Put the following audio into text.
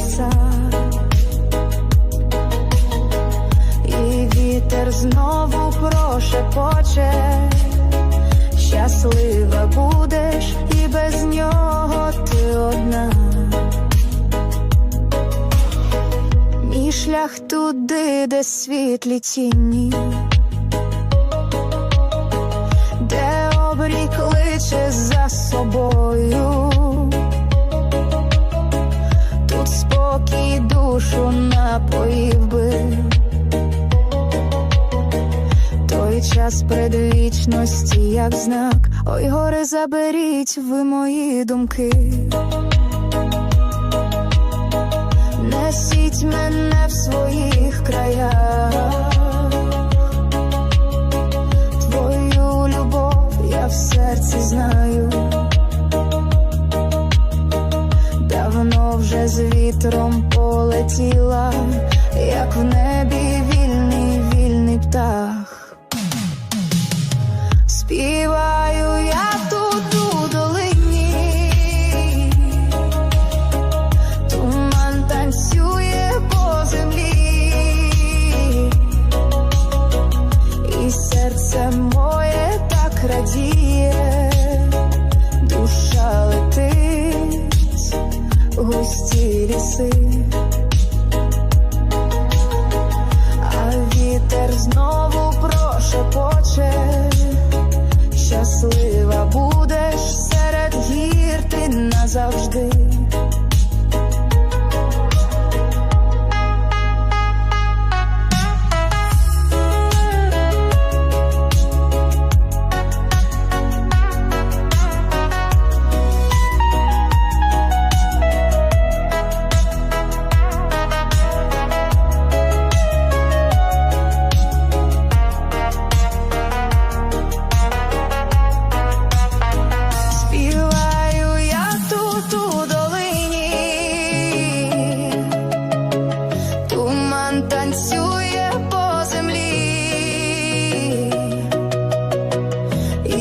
ліса. І вітер знову прошепоче щаслива будеш, і без нього ти одна. Мій шлях туди, де світлі тіні, душу напоїв би. Той час предвічності, як знак, ой, горе заберіть ви мої думки. Несіть мене вітром полетіла, як в небі вільний, вільний птах. Співаю я тут у долині, туман танцює по землі, і серце моє так радіє, душа летить густі ліси. А вітер знову прошепоче,